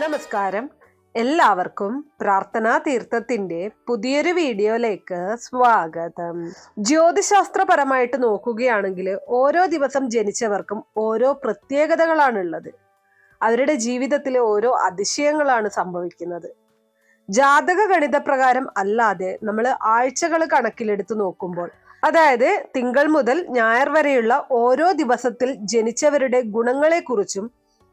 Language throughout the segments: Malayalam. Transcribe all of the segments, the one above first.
നമസ്കാരം. എല്ലാവർക്കും പ്രാർത്ഥനാ തീർത്ഥത്തിന്റെ പുതിയൊരു വീഡിയോയിലേക്ക് സ്വാഗതം. ജ്യോതിശാസ്ത്രപരമായിട്ട് നോക്കുകയാണെങ്കിൽ ഓരോ ദിവസം ജനിച്ചവർക്കും ഓരോ പ്രത്യേകതകളാണുള്ളത്. അവരുടെ ജീവിതത്തിലെ ഓരോ അതിശയങ്ങളാണ് സംഭവിക്കുന്നത്. ജാതക ഗണിത പ്രകാരം അല്ലാതെ നമ്മൾ ആഴ്ചകൾ കണക്കിലെടുത്ത് നോക്കുമ്പോൾ അതായത് തിങ്കൾ മുതൽ ഞായർ വരെയുള്ള ഓരോ ദിവസത്തിൽ ജനിച്ചവരുടെ ഗുണങ്ങളെക്കുറിച്ചും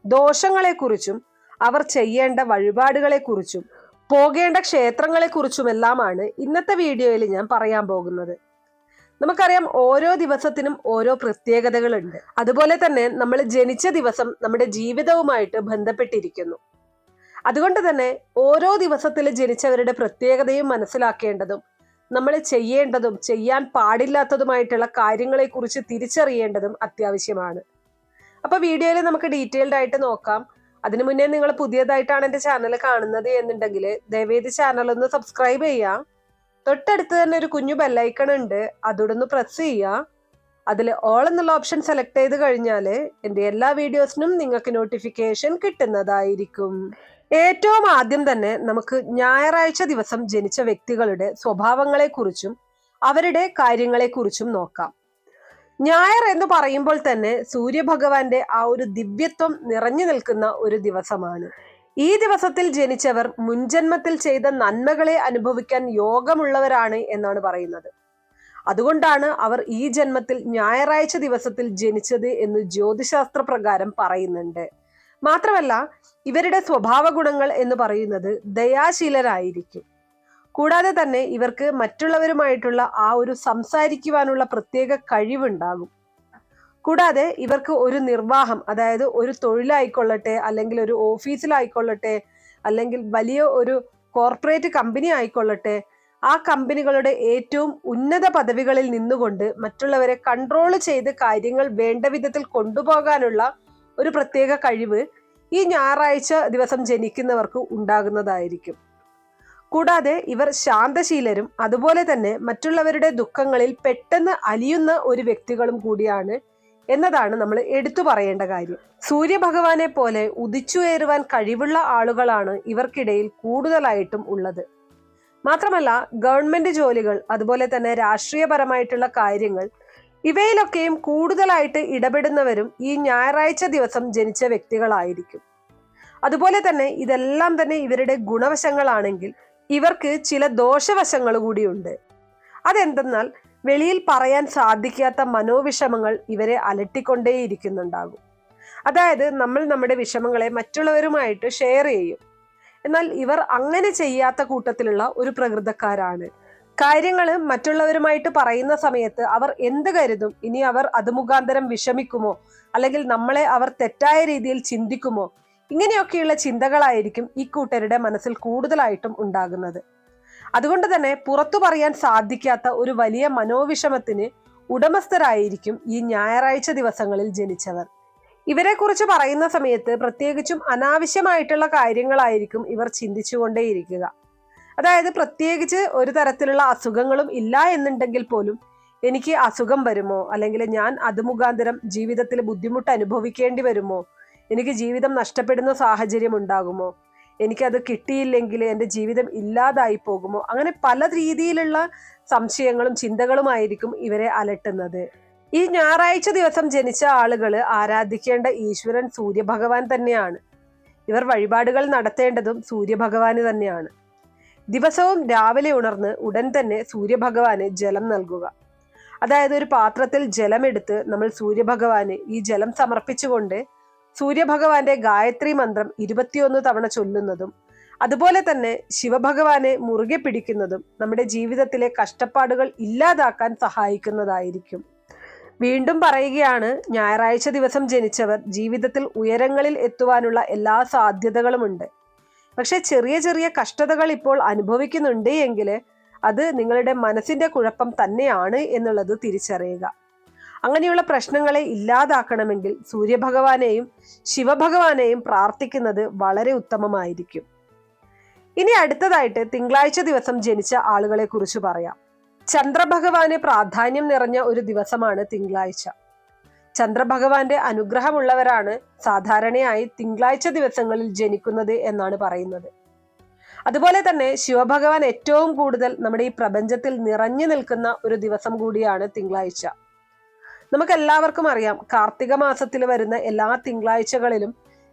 ദോഷങ്ങളെക്കുറിച്ചും അവർ ചെയ്യേണ്ട വഴിപാടുകളെക്കുറിച്ചും പോകേണ്ട ക്ഷേത്രങ്ങളെക്കുറിച്ചുമെല്ലാമാണ് ഇന്നത്തെ വീഡിയോയിൽ ഞാൻ പറയാൻ പോകുന്നത്. നമുക്കറിയാം ഓരോ ദിവസത്തിനും ഓരോ പ്രത്യേകതകളുണ്ട്. അതുപോലെ തന്നെ നമ്മൾ ജനിച്ച ദിവസം നമ്മുടെ ജീവിതവുമായിട്ട് ബന്ധപ്പെട്ടിരിക്കുന്നു. അതുകൊണ്ട് തന്നെ ഓരോ ദിവസത്തിൽ ജനിച്ചവരുടെ പ്രത്യേകതയും മനസ്സിലാക്കേണ്ടതും നമ്മൾ ചെയ്യേണ്ടതും ചെയ്യാൻ പാടില്ലാത്തതുമായിട്ടുള്ള കാര്യങ്ങളെക്കുറിച്ച് തിരിച്ചറിയേണ്ടതും അത്യാവശ്യമാണ്. അപ്പോൾ വീഡിയോയിൽ നമുക്ക് ഡീറ്റെയിൽഡ് ആയിട്ട് നോക്കാം. അതിനു മുന്നേ നിങ്ങൾ പുതിയതായിട്ടാണ് എന്റെ ചാനൽ കാണുന്നത് എന്നുണ്ടെങ്കിൽ ദയവേദി ചാനൽ ഒന്ന് സബ്സ്ക്രൈബ് ചെയ്യുക തൊട്ടടുത്ത് തന്നെ ഒരു കുഞ്ഞു ബെല്ലൈക്കൺ ഉണ്ട്. അതോടൊന്ന് പ്രസ് ചെയ്യുക അതിൽ ഓൾ എന്നുള്ള ഓപ്ഷൻ സെലക്ട് ചെയ്ത് കഴിഞ്ഞാൽ എന്റെ എല്ലാ വീഡിയോസിനും നിങ്ങൾക്ക് നോട്ടിഫിക്കേഷൻ കിട്ടുന്നതായിരിക്കും. ഏറ്റവും ആദ്യം തന്നെ നമുക്ക് ഞായറാഴ്ച ദിവസം ജനിച്ച വ്യക്തികളുടെ സ്വഭാവങ്ങളെക്കുറിച്ചും അവരുടെ കാര്യങ്ങളെക്കുറിച്ചും നോക്കാം. ഞായർ എന്ന് പറയുമ്പോൾ തന്നെ സൂര്യഭഗവാന്റെ ആ ഒരു ദിവ്യത്വം നിറഞ്ഞു നിൽക്കുന്ന ഒരു ദിവസമാണ്. ഈ ദിവസത്തിൽ ജനിച്ചവർ മുൻജന്മത്തിൽ ചെയ്ത നന്മകളെ അനുഭവിക്കാൻ യോഗമുള്ളവരാണ് എന്നാണ് പറയുന്നത്. അതുകൊണ്ടാണ് അവർ ഈ ജന്മത്തിൽ ഞായറാഴ്ച ദിവസത്തിൽ ജനിച്ചത് എന്ന് ജ്യോതിശാസ്ത്ര പ്രകാരം പറയുന്നുണ്ട്. മാത്രമല്ല ഇവരുടെ സ്വഭാവ ഗുണങ്ങൾ എന്ന് പറയുന്നത് ദയാശീലരായിരിക്കും. കൂടാതെ തന്നെ ഇവർക്ക് മറ്റുള്ളവരുമായിട്ടുള്ള ആ ഒരു സംസാരിക്കുവാനുള്ള പ്രത്യേക കഴിവുണ്ടാകും. കൂടാതെ ഇവർക്ക് ഒരു നിർവാഹം അതായത് ഒരു തൊഴിലായിക്കൊള്ളട്ടെ അല്ലെങ്കിൽ ഒരു ഓഫീസിലായിക്കൊള്ളട്ടെ അല്ലെങ്കിൽ വലിയ ഒരു കോർപ്പറേറ്റ് കമ്പനി ആയിക്കൊള്ളട്ടെ ആ കമ്പനികളുടെ ഏറ്റവും ഉന്നത പദവികളിൽ നിന്നുകൊണ്ട് മറ്റുള്ളവരെ കൺട്രോൾ ചെയ്ത് കാര്യങ്ങൾ വേണ്ട വിധത്തിൽ കൊണ്ടുപോകാനുള്ള ഒരു പ്രത്യേക കഴിവ് ഈ ഞായറാഴ്ച ദിവസം ജനിക്കുന്നവർക്ക് ഉണ്ടാകുന്നതായിരിക്കും. കൂടാതെ ഇവർ ശാന്തശീലരും അതുപോലെ തന്നെ മറ്റുള്ളവരുടെ ദുഃഖങ്ങളിൽ പെട്ടെന്ന് അലിയുന്ന ഒരു വ്യക്തികളും കൂടിയാണ് എന്നതാണ് നമ്മൾ എടുത്തു പറയേണ്ട കാര്യം. സൂര്യഭഗവാനെ പോലെ ഉദിച്ചുയരുവാൻ കഴിവുള്ള ആളുകളാണ് ഇവർക്കിടയിൽ കൂടുതലായിട്ടും ഉള്ളത്. മാത്രമല്ല ഗവൺമെന്റ് ജോലികൾ അതുപോലെ തന്നെ രാഷ്ട്രീയപരമായിട്ടുള്ള കാര്യങ്ങൾ ഇവയിലൊക്കെയും കൂടുതലായിട്ട് ഇടപെടുന്നവരും ഈ ഞായറാഴ്ച ദിവസം ജനിച്ച വ്യക്തികളായിരിക്കും. അതുപോലെ തന്നെ ഇതെല്ലാം തന്നെ ഇവരുടെ ഗുണവശങ്ങളാണെങ്കിൽ ഇവർക്ക് ചില ദോഷവശങ്ങൾ കൂടിയുണ്ട്. അതെന്തെന്നാൽ വെളിയിൽ പറയാൻ സാധിക്കാത്ത മനോവിഷമങ്ങൾ ഇവരെ അലട്ടിക്കൊണ്ടേയിരിക്കുന്നുണ്ടാകും. അതായത് നമ്മൾ നമ്മുടെ വിഷമങ്ങളെ മറ്റുള്ളവരുമായിട്ട് ഷെയർ ചെയ്യും. എന്നാൽ ഇവർ അങ്ങനെ ചെയ്യാത്ത കൂട്ടത്തിലുള്ള ഒരു പ്രകൃതക്കാരാണ്. കാര്യങ്ങൾ മറ്റുള്ളവരുമായിട്ട് പറയുന്ന സമയത്ത് അവർ എന്ത് കരുതും? ഇനി അവർ അത് മുഖാന്തരം വിഷമിക്കുമോ? അല്ലെങ്കിൽ നമ്മളെ അവർ തെറ്റായ രീതിയിൽ ചിന്തിക്കുമോ? ഇങ്ങനെയൊക്കെയുള്ള ചിന്തകളായിരിക്കും ഈ കൂട്ടരുടെ മനസ്സിൽ കൂടുതലായിട്ടും ഉണ്ടാകുന്നത്. അതുകൊണ്ട് തന്നെ പുറത്തു പറയാൻ സാധിക്കാത്ത ഒരു വലിയ മനോവിഷമത്തിന് ഉടമസ്ഥരായിരിക്കും ഈ ഞായറാഴ്ച ദിവസങ്ങളിൽ ജനിച്ചവർ. ഇവരെക്കുറിച്ച് പറയുന്ന സമയത്ത് പ്രത്യേകിച്ചും അനാവശ്യമായിട്ടുള്ള കാര്യങ്ങളായിരിക്കും ഇവർ ചിന്തിച്ചുകൊണ്ടേയിരിക്കുക. അതായത് പ്രത്യേകിച്ച് ഒരു തരത്തിലുള്ള അസുഖങ്ങളും ഇല്ല എന്നുണ്ടെങ്കിൽ പോലും എനിക്ക് അസുഖം വരുമോ? അല്ലെങ്കിൽ ഞാൻ അത് മുഖാന്തരം ജീവിതത്തിൽ ബുദ്ധിമുട്ട് അനുഭവിക്കേണ്ടി വരുമോ? എനിക്ക് ജീവിതം നഷ്ടപ്പെടുന്ന സാഹചര്യം ഉണ്ടാകുമോ? എനിക്കത് കിട്ടിയില്ലെങ്കിൽ എന്റെ ജീവിതം ഇല്ലാതായി പോകുമോ? അങ്ങനെ പല രീതിയിലുള്ള സംശയങ്ങളും ചിന്തകളുമായിരിക്കും ഇവരെ അലട്ടുന്നത്. ഈ ഞായറാഴ്ച ദിവസം ജനിച്ച ആളുകൾ ആരാധിക്കേണ്ട ഈശ്വരൻ സൂര്യഭഗവാൻ തന്നെയാണ്. ഇവർ വഴിപാടുകൾ നടത്തേണ്ടതും സൂര്യഭഗവാന് തന്നെയാണ്. ദിവസവും രാവിലെ ഉണർന്ന് ഉടൻ തന്നെ സൂര്യഭഗവാന് ജലം നൽകുക. അതായത് ഒരു പാത്രത്തിൽ ജലമെടുത്ത് നമ്മൾ സൂര്യഭഗവാന് ഈ ജലം സമർപ്പിച്ചുകൊണ്ട് സൂര്യഭഗവാന്റെ ഗായത്രി മന്ത്രം ഇരുപത്തിയൊന്ന് തവണ ചൊല്ലുന്നതും അതുപോലെ തന്നെ ശിവഭഗവാനെ മുറുകെ പിടിക്കുന്നതും നമ്മുടെ ജീവിതത്തിലെ കഷ്ടപ്പാടുകൾ ഇല്ലാതാക്കാൻ സഹായിക്കുന്നതായിരിക്കും. വീണ്ടും പറയുകയാണ് ഞായറാഴ്ച ദിവസം ജനിച്ചവർ ജീവിതത്തിൽ ഉയരങ്ങളിൽ എത്തുവാനുള്ള എല്ലാ സാധ്യതകളുമുണ്ട്. പക്ഷെ ചെറിയ ചെറിയ കഷ്ടതകൾ ഇപ്പോൾ അനുഭവിക്കുന്നുണ്ട് എങ്കിൽ അത് നിങ്ങളുടെ മനസ്സിന്റെ കുഴപ്പം തന്നെയാണ് എന്നുള്ളത് തിരിച്ചറിയുക. അങ്ങനെയുള്ള പ്രശ്നങ്ങളെ ഇല്ലാതാക്കണമെങ്കിൽ സൂര്യഭഗവാനെയും ശിവഭഗവാനെയും പ്രാർത്ഥിക്കുന്നത് വളരെ ഉത്തമമായിരിക്കും. ഇനി അടുത്തതായിട്ട് തിങ്കളാഴ്ച ദിവസം ജനിച്ച ആളുകളെ കുറിച്ച് പറയാം. ചന്ദ്രഭഗവാന് പ്രാധാന്യം നിറഞ്ഞ ഒരു ദിവസമാണ് തിങ്കളാഴ്ച. ചന്ദ്രഭഗവാന്റെ അനുഗ്രഹമുള്ളവരാണ് സാധാരണയായി തിങ്കളാഴ്ച ദിവസങ്ങളിൽ ജനിക്കുന്നത് എന്നാണ് പറയുന്നത്. അതുപോലെ തന്നെ ശിവഭഗവാൻ ഏറ്റവും കൂടുതൽ നമ്മുടെ ഈ പ്രപഞ്ചത്തിൽ നിറഞ്ഞു നിൽക്കുന്ന ഒരു ദിവസം കൂടിയാണ് തിങ്കളാഴ്ച. നമുക്ക് എല്ലാവർക്കും അറിയാം കാർത്തിക മാസത്തിൽ വരുന്ന എല്ലാ തിങ്കളാഴ്ചകളിലും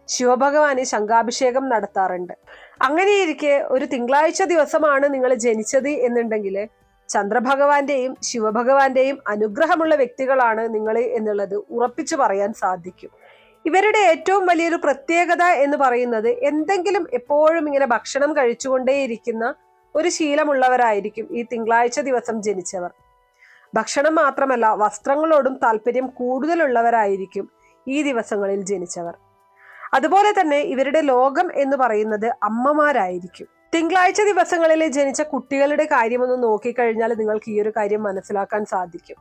ശിവഭഗവാന് ശംഖാഭിഷേകം നടത്താറുണ്ട്. അങ്ങനെയിരിക്കെ ഒരു തിങ്കളാഴ്ച ദിവസമാണ് നിങ്ങൾ ജനിച്ചത് എന്നുണ്ടെങ്കിൽ ചന്ദ്രഭഗവാന്റെയും ശിവഭഗവാന്റെയും അനുഗ്രഹമുള്ള വ്യക്തികളാണ് നിങ്ങൾ എന്നുള്ളത് ഉറപ്പിച്ചു പറയാൻ സാധിക്കും. ഇവരുടെ ഏറ്റവും വലിയൊരു പ്രത്യേകത എന്ന് പറയുന്നത് എന്തെങ്കിലും എപ്പോഴും ഇങ്ങനെ ഭക്ഷണം കഴിച്ചുകൊണ്ടേയിരിക്കുന്ന ഒരു ശീലമുള്ളവരായിരിക്കും ഈ തിങ്കളാഴ്ച ദിവസം ജനിച്ചവർ. ഭക്ഷണം മാത്രമല്ല വസ്ത്രങ്ങളോടും താല്പര്യം കൂടുതലുള്ളവരായിരിക്കും ഈ ദിവസങ്ങളിൽ ജനിച്ചവർ. അതുപോലെ തന്നെ ഇവരുടെ ലോകം എന്ന് പറയുന്നത് അമ്മമാരായിരിക്കും. തിങ്കളാഴ്ച ദിവസങ്ങളിൽ ജനിച്ച കുട്ടികളുടെ കാര്യമൊന്ന് നോക്കിക്കഴിഞ്ഞാൽ നിങ്ങൾക്ക് ഈ ഒരു കാര്യം മനസ്സിലാക്കാൻ സാധിക്കും.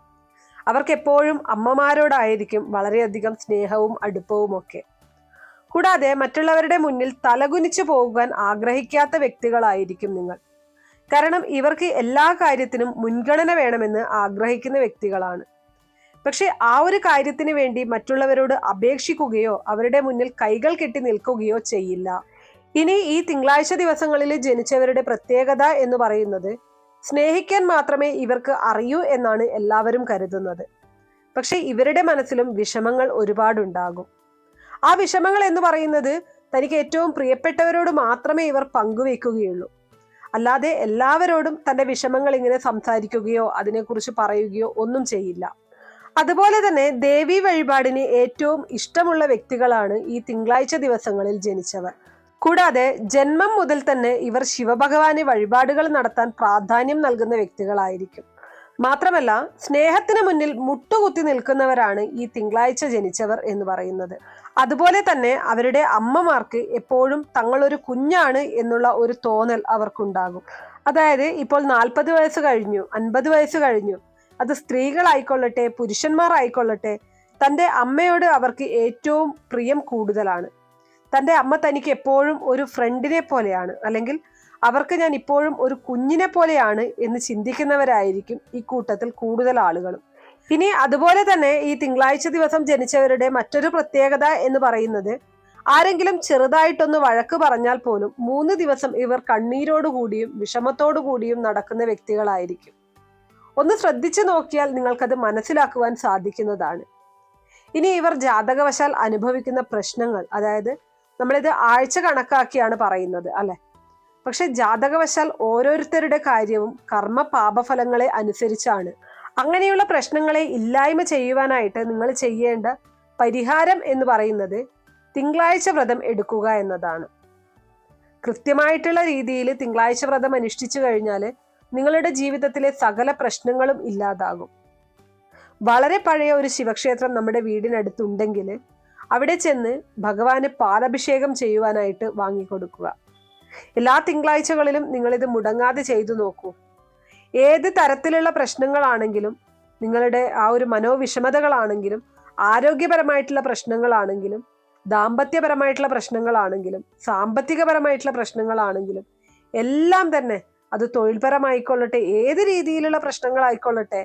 അവർക്ക് എപ്പോഴും അമ്മമാരോടായിരിക്കും വളരെയധികം സ്നേഹവും അടുപ്പവും ഒക്കെ. കൂടാതെ മറ്റുള്ളവരുടെ മുന്നിൽ തലകുനിച്ചു പോകാൻ ആഗ്രഹിക്കാത്ത വ്യക്തികളായിരിക്കും നിങ്ങൾ. കാരണം ഇവർക്ക് എല്ലാ കാര്യത്തിനും മുൻഗണന വേണമെന്ന് ആഗ്രഹിക്കുന്ന വ്യക്തികളാണ്. പക്ഷെ ആ ഒരു കാര്യത്തിന് വേണ്ടി മറ്റുള്ളവരോട് അപേക്ഷിക്കുകയോ അവരുടെ മുന്നിൽ കൈകൾ കെട്ടി നിൽക്കുകയോ ചെയ്യില്ല. ഇനി ഈ തിങ്കളാഴ്ച ദിവസങ്ങളിൽ ജനിച്ചവരുടെ പ്രത്യേകത എന്ന് പറയുന്നത് സ്നേഹിക്കാൻ മാത്രമേ ഇവർക്ക് അറിയൂ എന്നാണ് എല്ലാവരും കരുതുന്നത്. പക്ഷെ ഇവരുടെ മനസ്സിലും വിഷമങ്ങൾ ഒരുപാടുണ്ടാകും. ആ വിഷമങ്ങൾ എന്ന് പറയുന്നത് തനിക്ക് ഏറ്റവും പ്രിയപ്പെട്ടവരോട് മാത്രമേ ഇവർ പങ്കുവെക്കുകയുള്ളൂ അല്ലാതെ എല്ലാവരോടും തന്റെ വിഷമങ്ങൾ ഇങ്ങനെ സംസാരിക്കുകയോ അതിനെക്കുറിച്ച് പറയുകയോ ഒന്നും ചെയ്യില്ല. അതുപോലെ തന്നെ ദേവി വഴിപാടിന് ഏറ്റവും ഇഷ്ടമുള്ള വ്യക്തികളാണ് ഈ തിങ്കളാഴ്ച ദിവസങ്ങളിൽ ജനിച്ചവർ. കൂടാതെ ജന്മം മുതൽ തന്നെ ഇവർ ശിവഭഗവാന് വഴിപാടുകൾ നടത്താൻ പ്രാധാന്യം നൽകുന്ന വ്യക്തികളായിരിക്കും. മാത്രമല്ല സ്നേഹത്തിന് മുന്നിൽ മുട്ടുകുത്തി നിൽക്കുന്നവരാണ് ഈ തിങ്കളാഴ്ച ജനിച്ചവർ എന്ന് പറയുന്നത്. അതുപോലെ തന്നെ അവരുടെ അമ്മമാർക്ക് എപ്പോഴും തങ്ങളൊരു കുഞ്ഞാണ് എന്നുള്ള ഒരു തോന്നൽ അവർക്കുണ്ടാകും. അതായത് ഇപ്പോൾ നാൽപ്പത് വയസ്സ് കഴിഞ്ഞു അൻപത് വയസ്സ് കഴിഞ്ഞു. അത് സ്ത്രീകളായിക്കൊള്ളട്ടെ പുരുഷന്മാർ ആയിക്കൊള്ളട്ടെ തന്റെ അമ്മയോട് അവർക്ക് ഏറ്റവും പ്രിയം കൂടുതലാണ്. തന്റെ അമ്മ തനിക്ക് എപ്പോഴും ഒരു ഫ്രണ്ടിനെ പോലെയാണ്. അല്ലെങ്കിൽ അവർക്ക് ഞാൻ ഇപ്പോഴും ഒരു കുഞ്ഞിനെ പോലെയാണ് എന്ന് ചിന്തിക്കുന്നവരായിരിക്കും ഈ കൂട്ടത്തിൽ കൂടുതൽ ആളുകളും. ഇനി അതുപോലെ തന്നെ ഈ തിങ്കളാഴ്ച ദിവസം ജനിച്ചവരുടെ മറ്റൊരു പ്രത്യേകത എന്ന് പറയുന്നത് ആരെങ്കിലും ചെറുതായിട്ടൊന്ന് വഴക്ക് പറഞ്ഞാൽ പോലും മൂന്ന് ദിവസം ഇവർ കണ്ണീരോടുകൂടിയും വിഷമത്തോടുകൂടിയും നടക്കുന്ന വ്യക്തികളായിരിക്കും. ഒന്ന് ശ്രദ്ധിച്ചു നോക്കിയാൽ നിങ്ങൾക്കത് മനസ്സിലാക്കുവാൻ സാധിക്കുന്നതാണ്. ഇനി ഇവർ ജാതകവശാൽ അനുഭവിക്കുന്ന പ്രശ്നങ്ങൾ അതായത് നമ്മളിത് ആഴ്ച കണക്കാക്കിയാണ് പറയുന്നത് അല്ലെ? പക്ഷെ ജാതകവശാൽ ഓരോരുത്തരുടെ കാര്യവും കർമ്മ പാപഫലങ്ങളെ അനുസരിച്ചാണ്. അങ്ങനെയുള്ള പ്രശ്നങ്ങളെ ഇല്ലായ്മ ചെയ്യുവാനായിട്ട് നിങ്ങൾ ചെയ്യേണ്ട പരിഹാരം എന്ന് പറയുന്നത് തിങ്കളാഴ്ച വ്രതം എടുക്കുക എന്നതാണ്. കൃത്യമായിട്ടുള്ള രീതിയിൽ തിങ്കളാഴ്ച വ്രതം അനുഷ്ഠിച്ചു കഴിഞ്ഞാൽ നിങ്ങളുടെ ജീവിതത്തിലെ സകല പ്രശ്നങ്ങളും ഇല്ലാതാകും. വളരെ പഴയ ഒരു ശിവക്ഷേത്രം നമ്മുടെ വീടിനടുത്തുണ്ടെങ്കിൽ അവിടെ ചെന്ന് ഭഗവാന് പാലഭിഷേകം ചെയ്യുവാനായിട്ട് വാങ്ങിക്കൊടുക്കുക. എല്ലാ തിങ്കളാഴ്ചകളിലും നിങ്ങളിത് മുടങ്ങാതെ ചെയ്തു നോക്കൂ. ഏത് തരത്തിലുള്ള പ്രശ്നങ്ങളാണെങ്കിലും നിങ്ങളുടെ ആ ഒരു മനോവിഷമതകളാണെങ്കിലും ആരോഗ്യപരമായിട്ടുള്ള പ്രശ്നങ്ങളാണെങ്കിലും ദാമ്പത്യപരമായിട്ടുള്ള പ്രശ്നങ്ങളാണെങ്കിലും സാമ്പത്തികപരമായിട്ടുള്ള പ്രശ്നങ്ങളാണെങ്കിലും എല്ലാം തന്നെ അത് തൊഴിൽപരമായിക്കൊള്ളട്ടെ ഏത് രീതിയിലുള്ള പ്രശ്നങ്ങളായിക്കൊള്ളട്ടെ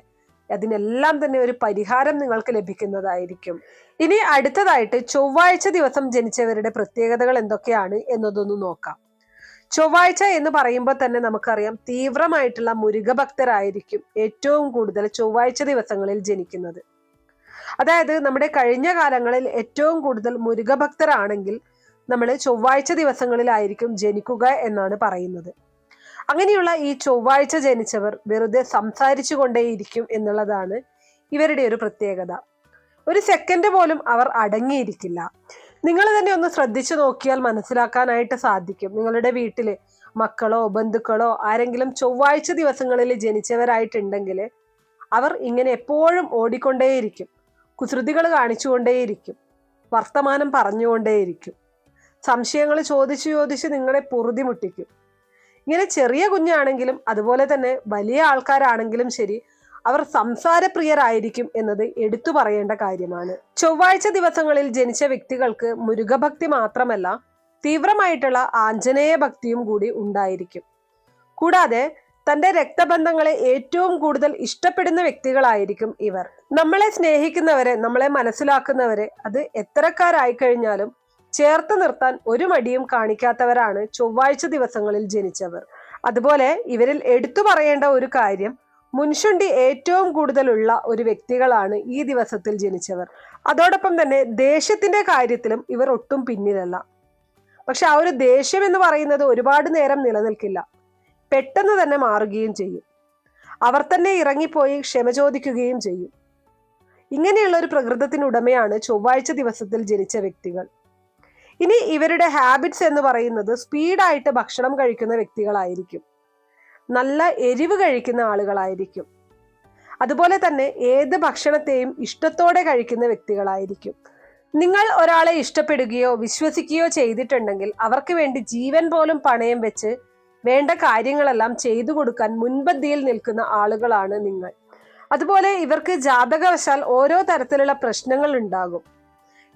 അതിനെല്ലാം തന്നെ ഒരു പരിഹാരം നിങ്ങൾക്ക് ലഭിക്കുന്നതായിരിക്കും. ഇനി അടുത്തതായിട്ട് ചൊവ്വാഴ്ച ദിവസം ജനിച്ചവരുടെ പ്രത്യേകതകൾ എന്തൊക്കെയാണ് എന്നതൊന്ന് നോക്കാം. ചൊവ്വാഴ്ച എന്ന് പറയുമ്പോൾ തന്നെ നമുക്കറിയാം തീവ്രമായിട്ടുള്ള മുരുകഭക്തരായിരിക്കും ഏറ്റവും കൂടുതൽ ചൊവ്വാഴ്ച ദിവസങ്ങളിൽ ജനിക്കുന്നത്. അതായത് നമ്മുടെ കഴിഞ്ഞ കാലങ്ങളിൽ ഏറ്റവും കൂടുതൽ മുരുകഭക്തരാണെങ്കിൽ നമ്മൾ ചൊവ്വാഴ്ച ദിവസങ്ങളിലായിരിക്കും ജനിക്കുക എന്നാണ് പറയുന്നത്. അങ്ങനെയുള്ള ഈ ചൊവ്വാഴ്ച ജനിച്ചവർ വെറുതെ സംസാരിച്ചു കൊണ്ടേയിരിക്കും എന്നുള്ളതാണ് ഇവരുടെ ഒരു പ്രത്യേകത. ഒരു സെക്കൻഡ് പോലും അവർ അടങ്ങിയിരിക്കില്ല. നിങ്ങൾ തന്നെ ഒന്ന് ശ്രദ്ധിച്ചു നോക്കിയാൽ മനസ്സിലാക്കാനായിട്ട് സാധിക്കും. നിങ്ങളുടെ വീട്ടിൽ മക്കളോ ബന്ധുക്കളോ ആരെങ്കിലും ചൊവ്വാഴ്ച ദിവസങ്ങളിൽ ജനിച്ചവരായിട്ടുണ്ടെങ്കിൽ അവർ ഇങ്ങനെ എപ്പോഴും ഓടിക്കൊണ്ടേയിരിക്കും. കുസൃതികൾ കാണിച്ചുകൊണ്ടേയിരിക്കും. വർത്തമാനം പറഞ്ഞുകൊണ്ടേയിരിക്കും. സംശയങ്ങൾ ചോദിച്ചു ചോദിച്ച് നിങ്ങളെ പൊറുതി മുട്ടിക്കും ഇങ്ങനെ ചെറിയ കുഞ്ഞാണെങ്കിലും അതുപോലെ തന്നെ വലിയ ആൾക്കാരാണെങ്കിലും ശരി അവർ സംസാരപ്രിയരായിരിക്കും എന്നത് എടുത്തു പറയേണ്ട കാര്യമാണ്. ചൊവ്വാഴ്ച ദിവസങ്ങളിൽ ജനിച്ച വ്യക്തികൾക്ക് മുരുകഭക്തി മാത്രമല്ല തീവ്രമായിട്ടുള്ള ആഞ്ജനേയ ഭക്തിയും കൂടി ഉണ്ടായിരിക്കും. കൂടാതെ തന്റെ രക്തബന്ധങ്ങളെ ഏറ്റവും കൂടുതൽ ഇഷ്ടപ്പെടുന്ന വ്യക്തികളായിരിക്കും ഇവർ. നമ്മളെ സ്നേഹിക്കുന്നവരെ നമ്മളെ മനസ്സിലാക്കുന്നവരെ അത് എത്രക്കാരായി കഴിഞ്ഞാലും ചേർത്ത് നിർത്താൻ ഒരു മടിയും കാണിക്കാത്തവരാണ് ചൊവ്വാഴ്ച ദിവസങ്ങളിൽ ജനിച്ചവർ. അതുപോലെ ഇവരിൽ എടുത്തു പറയേണ്ട ഒരു കാര്യം മുൻഷുണ്ടി ഏറ്റവും കൂടുതലുള്ള ഒരു വ്യക്തികളാണ് ഈ ദിവസത്തിൽ ജനിച്ചവർ. അതോടൊപ്പം തന്നെ ദേഷ്യത്തിന്റെ കാര്യത്തിലും ഇവർ ഒട്ടും പിന്നിലല്ല. പക്ഷെ ആ ഒരു ദേഷ്യം എന്ന് പറയുന്നത് ഒരുപാട് നേരം നിലനിൽക്കില്ല. പെട്ടെന്ന് തന്നെ മാറുകയും ചെയ്യും. അവർ തന്നെ ഇറങ്ങിപ്പോയി ക്ഷമ ചോദിക്കുകയും ചെയ്യും. ഇങ്ങനെയുള്ള ഒരു പ്രകൃതത്തിനുടമയാണ് ചൊവ്വാഴ്ച ദിവസത്തിൽ ജനിച്ച വ്യക്തികൾ. ഇനി ഇവരുടെ ഹാബിറ്റ്സ് എന്ന് പറയുന്നത് സ്പീഡായിട്ട് ഭക്ഷണം കഴിക്കുന്ന വ്യക്തികളായിരിക്കും. നല്ല എരിവ് കഴിക്കുന്ന ആളുകളായിരിക്കും. അതുപോലെ തന്നെ ഏത് ഭക്ഷണത്തെയും ഇഷ്ടത്തോടെ കഴിക്കുന്ന വ്യക്തികളായിരിക്കും. നിങ്ങൾ ഒരാളെ ഇഷ്ടപ്പെടുകയോ വിശ്വസിക്കുകയോ ചെയ്തിട്ടുണ്ടെങ്കിൽ അവർക്ക് വേണ്ടി ജീവൻ പോലും പണയം വെച്ച് വേണ്ട കാര്യങ്ങളെല്ലാം ചെയ്തു കൊടുക്കാൻ മുൻപന്തിയിൽ നിൽക്കുന്ന ആളുകളാണ് നിങ്ങൾ. അതുപോലെ ഇവർക്ക് ജാതകവശാൽ ഓരോ തരത്തിലുള്ള പ്രശ്നങ്ങൾ ഉണ്ടാകും.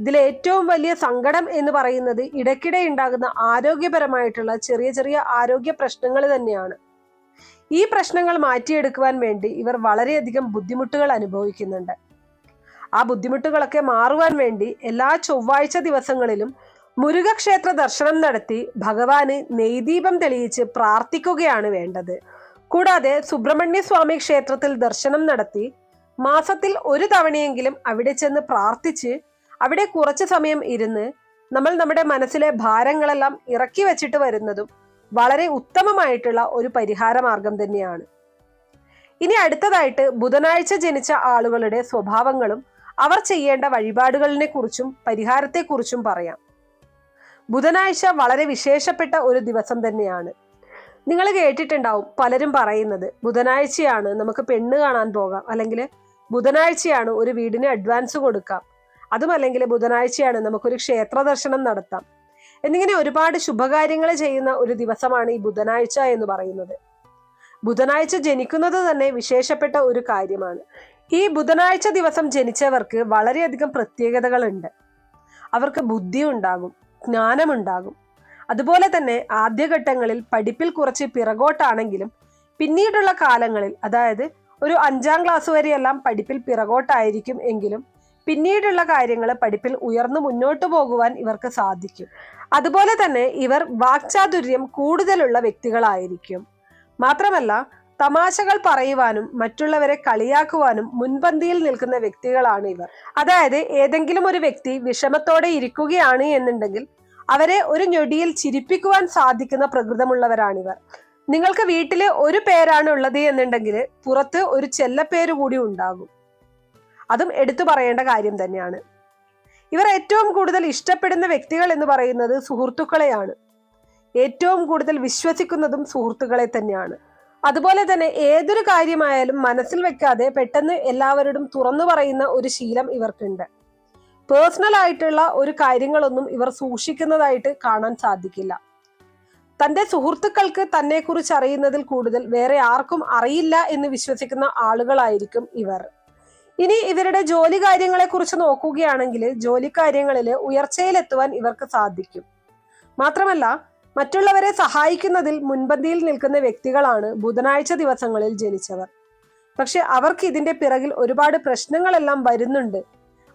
ഇതിൽ ഏറ്റവും വലിയ സങ്കടം എന്ന് പറയുന്നത് ഇടയ്ക്കിടെ ഉണ്ടാകുന്ന ആരോഗ്യപരമായിട്ടുള്ള ചെറിയ ചെറിയ ആരോഗ്യ പ്രശ്നങ്ങൾ തന്നെയാണ്. ഈ പ്രശ്നങ്ങൾ മാറ്റിയെടുക്കുവാൻ വേണ്ടി ഇവർ വളരെയധികം ബുദ്ധിമുട്ടുകൾ അനുഭവിക്കുന്നുണ്ട്. ആ ബുദ്ധിമുട്ടുകളൊക്കെ മാറുവാൻ വേണ്ടി എല്ലാ ചൊവ്വാഴ്ച ദിവസങ്ങളിലും മുരുകക്ഷേത്ര ദർശനം നടത്തി ഭഗവാന് നെയ്ദീപം തെളിയിച്ച് പ്രാർത്ഥിക്കുകയാണ് വേണ്ടത്. കൂടാതെ സുബ്രഹ്മണ്യ സ്വാമി ക്ഷേത്രത്തിൽ ദർശനം നടത്തി മാസത്തിൽ ഒരു തവണയെങ്കിലും അവിടെ ചെന്ന് പ്രാർത്ഥിച്ച് അവിടെ കുറച്ച് സമയം ഇരുന്ന് നമ്മൾ നമ്മുടെ മനസ്സിലെ ഭാരങ്ങളെല്ലാം ഇറക്കി വെച്ചിട്ട് വരുന്നതും വളരെ ഉത്തമമായിട്ടുള്ള ഒരു പരിഹാര മാർഗം തന്നെയാണ്. ഇനി അടുത്തതായിട്ട് ബുധനാഴ്ച ജനിച്ച ആളുകളുടെ സ്വഭാവങ്ങളും അവർ ചെയ്യേണ്ട വഴിപാടുകളിനെ കുറിച്ചും പരിഹാരത്തെക്കുറിച്ചും പറയാം. ബുധനാഴ്ച വളരെ വിശേഷപ്പെട്ട ഒരു ദിവസം തന്നെയാണ്. നിങ്ങൾ കേട്ടിട്ടുണ്ടാവും പലരും പറയുന്നത് ബുധനാഴ്ചയാണ് നമുക്ക് പെണ്ണ് കാണാൻ പോകാം അല്ലെങ്കിൽ ബുധനാഴ്ചയാണ് ഒരു വീടിന് അഡ്വാൻസ് കൊടുക്കാം അതുമല്ലെങ്കിൽ ബുധനാഴ്ചയാണ് നമുക്കൊരു ക്ഷേത്ര ദർശനം നടത്താം. എന്നിങ്ങനെ ഒരുപാട് ശുഭകാര്യങ്ങൾ ചെയ്യുന്ന ഒരു ദിവസമാണ് ഈ ബുധനാഴ്ച എന്ന് പറയുന്നത്. ബുധനാഴ്ച ജനിക്കുന്നത് തന്നെ വിശേഷപ്പെട്ട ഒരു കാര്യമാണ്. ഈ ബുധനാഴ്ച ദിവസം ജനിച്ചവർക്ക് വളരെയധികം പ്രത്യേകതകളുണ്ട്. അവർക്ക് ബുദ്ധി ഉണ്ടാകും ജ്ഞാനമുണ്ടാകും. അതുപോലെ തന്നെ ആദ്യഘട്ടങ്ങളിൽ പഠിപ്പിൽ കുറച്ച് പിറകോട്ടാണെങ്കിലും പിന്നീടുള്ള കാലങ്ങളിൽ അതായത് ഒരു അഞ്ചാം ക്ലാസ് വരെയെല്ലാം പഠിപ്പിൽ പിറകോട്ടായിരിക്കും എങ്കിലും പിന്നീടുള്ള കാര്യങ്ങൾ പഠിപ്പിൽ ഉയർന്നു മുന്നോട്ട് പോകുവാൻ ഇവർക്ക് സാധിക്കും. അതുപോലെ തന്നെ ഇവർ വാക്ചാതുര്യം കൂടുതലുള്ള വ്യക്തികളായിരിക്കും. മാത്രമല്ല തമാശകൾ പറയുവാനും മറ്റുള്ളവരെ കളിയാക്കുവാനും മുൻപന്തിയിൽ നിൽക്കുന്ന വ്യക്തികളാണ് ഇവർ. അതായത് ഏതെങ്കിലും ഒരു വ്യക്തി വിഷമത്തോടെ ഇരിക്കുകയാണ് എന്നുണ്ടെങ്കിൽ അവരെ ഒരു ഞൊടിയിൽ ചിരിപ്പിക്കുവാൻ സാധിക്കുന്ന പ്രകൃതമുള്ളവരാണിവർ. നിങ്ങൾക്ക് വീട്ടിലെ ഒരു പേരാണ് ഉള്ളത് എന്നുണ്ടെങ്കിൽ പുറത്ത് ഒരു ചെല്ലപ്പേര് കൂടി ഉണ്ടാകും. അതും എടുത്തു പറയേണ്ട കാര്യം തന്നെയാണ്. ഇവർ ഏറ്റവും കൂടുതൽ ഇഷ്ടപ്പെടുന്ന വ്യക്തികൾ എന്ന് പറയുന്നത് സുഹൃത്തുക്കളെയാണ്. ഏറ്റവും കൂടുതൽ വിശ്വസിക്കുന്നതും സുഹൃത്തുക്കളെ തന്നെയാണ്. അതുപോലെ തന്നെ ഏതൊരു കാര്യമായാലും മനസ്സിൽ വെക്കാതെ പെട്ടെന്ന് എല്ലാവരോടും തുറന്നു പറയുന്ന ഒരു ശീലം ഇവർക്കുണ്ട്. പേഴ്സണൽ ആയിട്ടുള്ള ഒരു കാര്യങ്ങളൊന്നും ഇവർ സൂക്ഷിക്കുന്നതായിട്ട് കാണാൻ സാധിക്കില്ല. തന്റെ സുഹൃത്തുക്കൾക്ക് തന്നെക്കുറിച്ച് അറിയുന്നതിൽ കൂടുതൽ വേറെ ആർക്കും അറിയില്ല എന്ന് വിശ്വസിക്കുന്ന ആളുകളായിരിക്കും ഇവർ. ഇനി ഇവരുടെ ജോലി കാര്യങ്ങളെ കുറിച്ച് നോക്കുകയാണെങ്കിൽ ജോലി കാര്യങ്ങളിൽ ഉയർച്ചയിലെത്തുവാൻ ഇവർക്ക് സാധിക്കും. മാത്രമല്ല മറ്റുള്ളവരെ സഹായിക്കുന്നതിൽ മുൻപന്തിയിൽ നിൽക്കുന്ന വ്യക്തികളാണ് ബുധനാഴ്ച ദിവസങ്ങളിൽ ജനിച്ചവർ. പക്ഷെ അവർക്ക് ഇതിന്റെ പിറകിൽ ഒരുപാട് പ്രശ്നങ്ങളെല്ലാം വരുന്നുണ്ട്.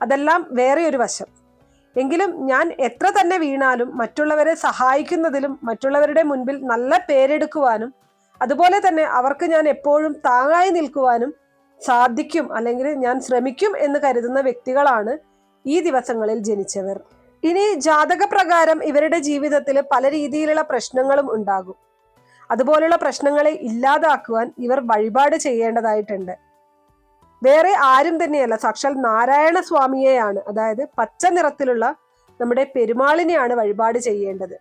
അതെല്ലാം വേറെ ഒരു വശം. എങ്കിലും ഞാൻ എത്ര തന്നെ വീണാലും മറ്റുള്ളവരെ സഹായിക്കുന്നതിലും മറ്റുള്ളവരുടെ മുൻപിൽ നല്ല പേരെടുക്കുവാനും അതുപോലെ തന്നെ അവർക്ക് ഞാൻ എപ്പോഴും താങ്ങായി നിൽക്കുവാനും സാധിക്കും അല്ലെങ്കിൽ ഞാൻ ശ്രമിക്കും എന്ന് കരുതുന്ന വ്യക്തികളാണ് ഈ ദിവസങ്ങളിൽ ജനിച്ചവർ. ഇനി ജാതക പ്രകാരം ഇവരുടെ ജീവിതത്തിൽ പല രീതിയിലുള്ള പ്രശ്നങ്ങളും ഉണ്ടാകും. അതുപോലുള്ള പ്രശ്നങ്ങളെ ഇല്ലാതാക്കുവാൻ ഇവർ വഴിപാട് ചെയ്യേണ്ടതായിട്ടുണ്ട്. വേറെ ആരും തന്നെയല്ല സാക്ഷാൽ നാരായണ സ്വാമിയെയാണ് അതായത് പച്ച നിറത്തിലുള്ള നമ്മുടെ പെരുമാളിനെയാണ് വഴിപാട് ചെയ്യേണ്ടത്.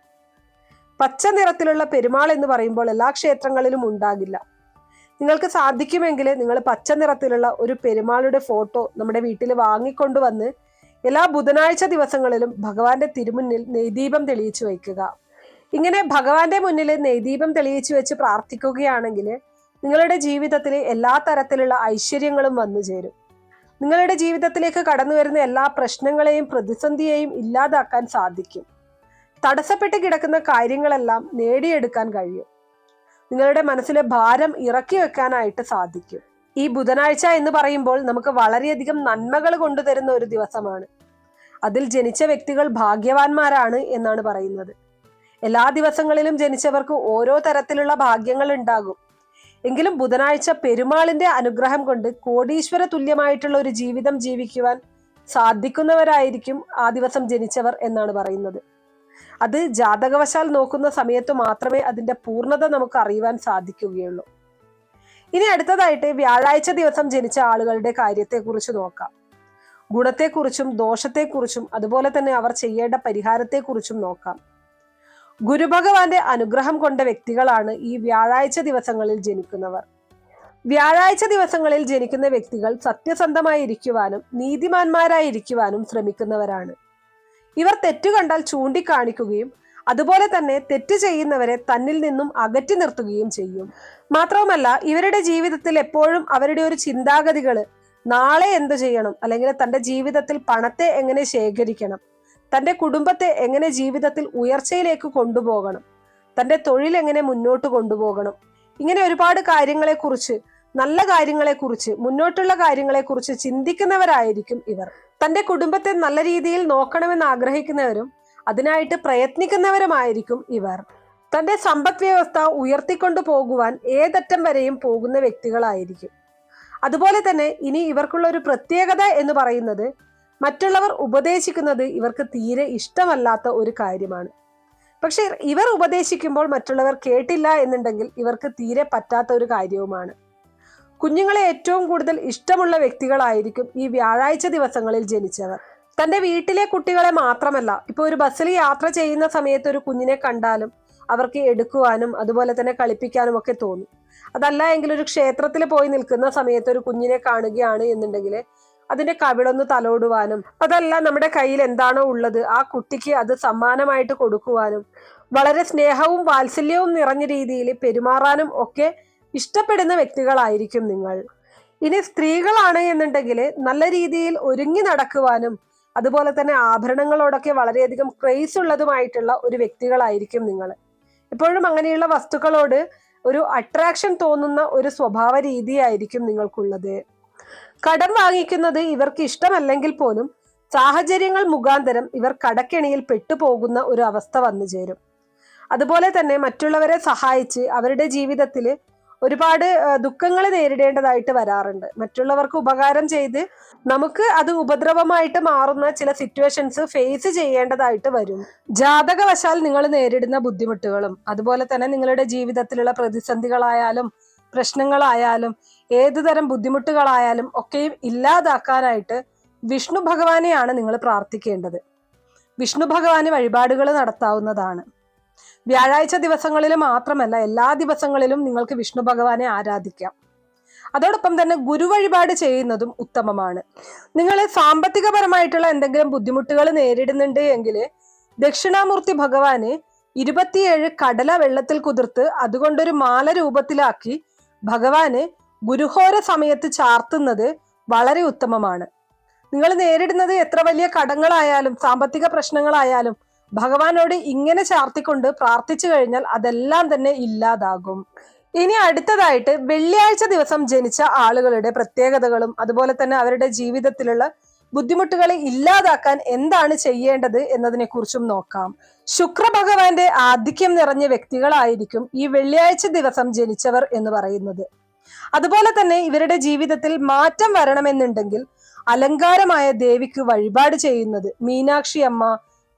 പച്ച നിറത്തിലുള്ള പെരുമാൾ എന്ന് പറയുമ്പോൾ എല്ലാ ക്ഷേത്രങ്ങളിലും ഉണ്ടാകില്ല. നിങ്ങൾക്ക് സാധിക്കുമെങ്കിൽ നിങ്ങൾ പച്ച നിറത്തിലുള്ള ഒരു പെരുമാളുടെ ഫോട്ടോ നമ്മുടെ വീട്ടിൽ വാങ്ങിക്കൊണ്ടുവന്ന് എല്ലാ ബുധനാഴ്ച ദിവസങ്ങളിലും ഭഗവാന്റെ തിരുമുന്നിൽ നെയ്ദീപം തെളിയിച്ചു വയ്ക്കുക. ഇങ്ങനെ ഭഗവാന്റെ മുന്നിൽ നെയ്ദീപം തെളിയിച്ചു വെച്ച് പ്രാർത്ഥിക്കുകയാണെങ്കിൽ നിങ്ങളുടെ ജീവിതത്തിൽ എല്ലാ തരത്തിലുള്ള ഐശ്വര്യങ്ങളും വന്നു ചേരും. നിങ്ങളുടെ ജീവിതത്തിലേക്ക് കടന്നു വരുന്ന എല്ലാ പ്രശ്നങ്ങളെയും പ്രതിസന്ധിയെയും ഇല്ലാതാക്കാൻ സാധിക്കും. തടസ്സപ്പെട്ട് കിടക്കുന്ന കാര്യങ്ങളെല്ലാം നേടിയെടുക്കാൻ കഴിയും. നിങ്ങളുടെ മനസ്സിലെ ഭാരം ഇറക്കി വെക്കാനായിട്ട് സാധിക്കും. ഈ ബുധനാഴ്ച എന്ന് പറയുമ്പോൾ നമുക്ക് വളരെയധികം നന്മകൾ കൊണ്ടുതരുന്ന ഒരു ദിവസമാണ്. അതിൽ ജനിച്ച വ്യക്തികൾ ഭാഗ്യവാന്മാരാണ് എന്നാണ് പറയുന്നത്. എല്ലാ ദിവസങ്ങളിലും ജനിച്ചവർക്ക് ഓരോ തരത്തിലുള്ള ഭാഗ്യങ്ങൾ ഉണ്ടാകും. എങ്കിലും ബുധനാഴ്ച പെരുമാളിന്റെ അനുഗ്രഹം കൊണ്ട് കോടീശ്വര തുല്യമായിട്ടുള്ള ഒരു ജീവിതം ജീവിക്കുവാൻ സാധിക്കുന്നവരായിരിക്കും ആ ദിവസം ജനിച്ചവർ എന്നാണ് പറയുന്നത്. അത് ജാതകവശാൽ നോക്കുന്ന സമയത്ത് മാത്രമേ അതിന്റെ പൂർണത നമുക്ക് അറിയുവാൻ സാധിക്കുകയുള്ളൂ. ഇനി അടുത്തതായിട്ട് വ്യാഴാഴ്ച ദിവസം ജനിച്ച ആളുകളുടെ കാര്യത്തെക്കുറിച്ച് നോക്കാം. ഗുണത്തെക്കുറിച്ചും ദോഷത്തെക്കുറിച്ചും അതുപോലെ തന്നെ അവർ ചെയ്യേണ്ട പരിഹാരത്തെക്കുറിച്ചും നോക്കാം. ഗുരുഭഗവാന്റെ അനുഗ്രഹം കൊണ്ട വ്യക്തികളാണ് ഈ വ്യാഴാഴ്ച ദിവസങ്ങളിൽ ജനിക്കുന്നവർ. വ്യാഴാഴ്ച ദിവസങ്ങളിൽ ജനിക്കുന്ന വ്യക്തികൾ സത്യസന്ധമായിരിക്കുവാനും നീതിമാന്മാരായിരിക്കുവാനും ശ്രമിക്കുന്നവരാണ്. ഇവർ തെറ്റു കണ്ടാൽ ചൂണ്ടിക്കാണിക്കുകയും അതുപോലെ തന്നെ തെറ്റ് ചെയ്യുന്നവരെ തന്നിൽ നിന്നും അകറ്റി നിർത്തുകയും ചെയ്യും. മാത്രവുമല്ല ഇവരുടെ ജീവിതത്തിൽ എപ്പോഴും അവരുടെ ഒരു ചിന്താഗതികൾ നാളെ എന്ത് ചെയ്യണം? അല്ലെങ്കിൽ തന്റെ ജീവിതത്തിൽ പണത്തെ എങ്ങനെ ശേഖരിക്കണം? തന്റെ കുടുംബത്തെ എങ്ങനെ ജീവിതത്തിൽ ഉയർച്ചയിലേക്ക് കൊണ്ടുപോകണം? തന്റെ തൊഴിൽ എങ്ങനെ മുന്നോട്ട് കൊണ്ടുപോകണം? ഇങ്ങനെ ഒരുപാട് കാര്യങ്ങളെക്കുറിച്ച് നല്ല കാര്യങ്ങളെക്കുറിച്ച് മുന്നോട്ടുള്ള കാര്യങ്ങളെക്കുറിച്ച് ചിന്തിക്കുന്നവരായിരിക്കും ഇവർ. തന്റെ കുടുംബത്തെ നല്ല രീതിയിൽ നോക്കണമെന്ന് ആഗ്രഹിക്കുന്നവരും അതിനായിട്ട് പ്രയത്നിക്കുന്നവരുമായിരിക്കും ഇവർ. തന്റെ സമ്പദ് വ്യവസ്ഥ ഉയർത്തിക്കൊണ്ടു പോകുവാൻ ഏതറ്റം വരെയും പോകുന്ന വ്യക്തികളായിരിക്കും. അതുപോലെ തന്നെ ഇനി ഇവർക്കുള്ള ഒരു പ്രത്യേകത എന്ന് പറയുന്നത് മറ്റുള്ളവർ ഉപദേശിക്കുന്നത് ഇവർക്ക് തീരെ ഇഷ്ടമല്ലാത്ത ഒരു കാര്യമാണ്. പക്ഷെ ഇവർ ഉപദേശിക്കുമ്പോൾ മറ്റുള്ളവർ കേട്ടില്ല എന്നുണ്ടെങ്കിൽ ഇവർക്ക് തീരെ പറ്റാത്ത ഒരു കാര്യവുമാണ്. കുഞ്ഞുങ്ങളെ ഏറ്റവും കൂടുതൽ ഇഷ്ടമുള്ള വ്യക്തികളായിരിക്കും ഈ വ്യാഴാഴ്ച ദിവസങ്ങളിൽ ജനിച്ചവർ. തന്റെ വീട്ടിലെ കുട്ടികളെ മാത്രമല്ല ഇപ്പോൾ ഒരു ബസ്സിൽ യാത്ര ചെയ്യുന്ന സമയത്ത് ഒരു കുഞ്ഞിനെ കണ്ടാലും അവർക്ക് എടുക്കുവാനും അതുപോലെ തന്നെ കളിപ്പിക്കാനും ഒക്കെ തോന്നും. അതല്ല എങ്കിൽ ഒരു ക്ഷേത്രത്തിൽ പോയി നിൽക്കുന്ന സമയത്ത് ഒരു കുഞ്ഞിനെ കാണുകയാണ് എന്നുണ്ടെങ്കിൽ അതിന്റെ കവിളൊന്ന് തലോടുവാനും അതല്ല നമ്മുടെ കയ്യിൽ എന്താണോ ഉള്ളത് ആ കുട്ടിക്ക് അത് സമ്മാനമായിട്ട് കൊടുക്കുവാനും വളരെ സ്നേഹവും വാത്സല്യവും നിറഞ്ഞ രീതിയിൽ പെരുമാറാനും ഒക്കെ ഇഷ്ടപ്പെടുന്ന വ്യക്തികളായിരിക്കും നിങ്ങൾ. ഇനി സ്ത്രീകളാണ് എന്നുണ്ടെങ്കിൽ നല്ല രീതിയിൽ ഒരുങ്ങി നടക്കുവാനും അതുപോലെ തന്നെ ആഭരണങ്ങളോടൊക്കെ വളരെയധികം ക്രേസ് ഉള്ളതുമായിട്ടുള്ള ഒരു വ്യക്തികളായിരിക്കും നിങ്ങൾ എപ്പോഴും അങ്ങനെയുള്ള വസ്തുക്കളോട് ഒരു അട്രാക്ഷൻ തോന്നുന്ന ഒരു സ്വഭാവ രീതിയായിരിക്കും നിങ്ങൾക്കുള്ളത്. കടം വാങ്ങിക്കുന്നത് ഇവർക്ക് ഇഷ്ടമല്ലെങ്കിൽ പോലും സാഹചര്യങ്ങൾ മുഖാന്തരം ഇവർ കടക്കെണിയിൽ പെട്ടുപോകുന്ന ഒരു അവസ്ഥ വന്നു ചേരും. അതുപോലെ തന്നെ മറ്റുള്ളവരെ സഹായിച്ച് അവരുടെ ജീവിതത്തിൽ ഒരുപാട് ദുഃഖങ്ങൾ നേരിടേണ്ടതായിട്ട് വരാറുണ്ട്. മറ്റുള്ളവർക്ക് ഉപകാരം ചെയ്ത് നമുക്ക് അത് ഉപദ്രവമായിട്ട് മാറുന്ന ചില സിറ്റുവേഷൻസ് ഫേസ് ചെയ്യേണ്ടതായിട്ട് വരും. ജാതകവശാൽ നിങ്ങൾ നേരിടുന്ന ബുദ്ധിമുട്ടുകളും അതുപോലെ തന്നെ നിങ്ങളുടെ ജീവിതത്തിലുള്ള പ്രതിസന്ധികളായാലും പ്രശ്നങ്ങളായാലും ഏതുതരം ബുദ്ധിമുട്ടുകളായാലും ഒക്കെയും ഇല്ലാതാക്കാനായിട്ട് വിഷ്ണു ഭഗവാനെയാണ് നിങ്ങൾ പ്രാർത്ഥിക്കേണ്ടത്. വിഷ്ണു ഭഗവാന് വഴിപാടുകൾ നടത്താവുന്നതാണ്. വ്യാഴാഴ്ച ദിവസങ്ങളിൽ മാത്രമല്ല എല്ലാ ദിവസങ്ങളിലും നിങ്ങൾക്ക് വിഷ്ണു ഭഗവാനെ ആരാധിക്കാം. അതോടൊപ്പം തന്നെ ഗുരു വഴിപാട് ചെയ്യുന്നതും ഉത്തമമാണ്. നിങ്ങൾ സാമ്പത്തികപരമായിട്ടുള്ള എന്തെങ്കിലും ബുദ്ധിമുട്ടുകൾ നേരിടുന്നുണ്ട് എങ്കിൽ ദക്ഷിണാമൂർത്തി ഭഗവാന് ഇരുപത്തിയേഴ് കടല വെള്ളത്തിൽ കുതിർത്ത് അതുകൊണ്ടൊരു മാല രൂപത്തിലാക്കി ഭഗവാന് ഗുരുഹോര സമയത്ത് ചാർത്തുന്നത് വളരെ ഉത്തമമാണ്. നിങ്ങൾ നേരിടുന്നത് എത്ര വലിയ കടങ്ങളായാലും സാമ്പത്തിക പ്രശ്നങ്ങളായാലും ഭഗവാനോട് ഇങ്ങനെ ചാർത്തിക്കൊണ്ട് പ്രാർത്ഥിച്ചു കഴിഞ്ഞാൽ അതെല്ലാം തന്നെ ഇല്ലാതാകും. ഇനി അടുത്തതായിട്ട് വെള്ളിയാഴ്ച ദിവസം ജനിച്ച ആളുകളുടെ പ്രത്യേകതകളും അതുപോലെ തന്നെ അവരുടെ ജീവിതത്തിലുള്ള ബുദ്ധിമുട്ടുകളെ ഇല്ലാതാക്കാൻ എന്താണ് ചെയ്യേണ്ടത് എന്നതിനെ കുറിച്ചും നോക്കാം. ശുക്ര ഭഗവാന്റെ ആധിക്യം നിറഞ്ഞ വ്യക്തികളായിരിക്കും ഈ വെള്ളിയാഴ്ച ദിവസം ജനിച്ചവർ എന്ന് പറയുന്നത്. അതുപോലെ തന്നെ ഇവരുടെ ജീവിതത്തിൽ മാറ്റം വരണമെന്നുണ്ടെങ്കിൽ അലങ്കാരമായ ദേവിക്ക് വഴിപാട് ചെയ്യുന്നത് മീനാക്ഷി അമ്മ